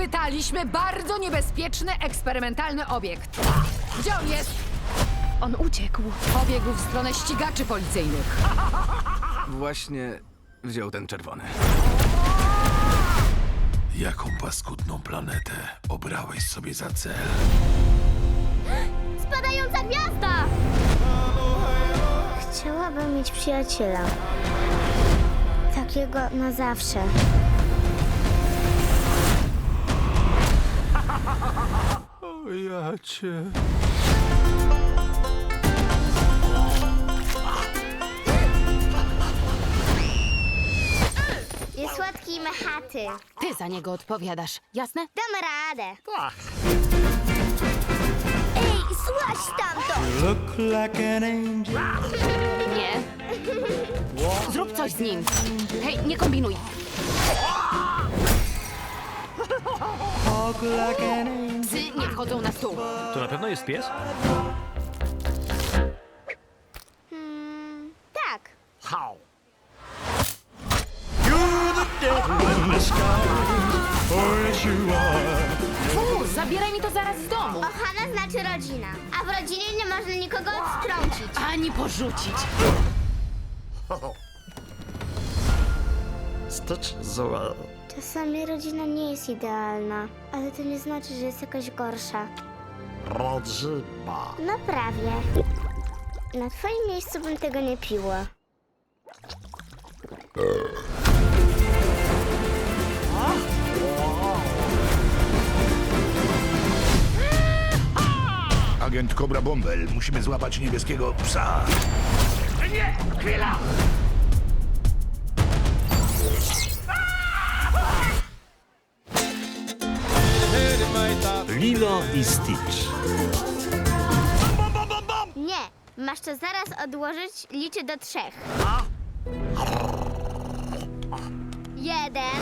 Schwytaliśmy bardzo niebezpieczny, eksperymentalny obiekt. Gdzie on jest? On uciekł. Pobiegł w stronę ścigaczy policyjnych. Właśnie wziął ten czerwony. Jaką paskudną planetę obrałeś sobie za cel? Spadająca gwiazda! Chciałabym mieć przyjaciela. Takiego na zawsze. Cię. Jest słodki i mechaty. Ty za niego odpowiadasz. Jasne? Damy radę. Ej, słuchaj tamto! Look like an angel. Nie. Zrób coś z nim. Hej, nie kombinuj. Walk like an angel. Na stół. To na pewno jest pies? Hmm, tak. You're the devil in disguise. Yes, you are. Fu, zabieraj mi to zaraz z domu. Ohana znaczy rodzina, a w rodzinie nie można nikogo odtrącić. Ani porzucić. Stitch zła. Czasami rodzina nie jest idealna, ale to nie znaczy, że jest jakaś gorsza. Rodzima. No prawie. Na twoim miejscu bym tego nie piła. Agent Cobra Bombel, musimy złapać niebieskiego psa. Lilo i Stitch. Nie, masz to zaraz odłożyć, liczę do trzech. Jeden.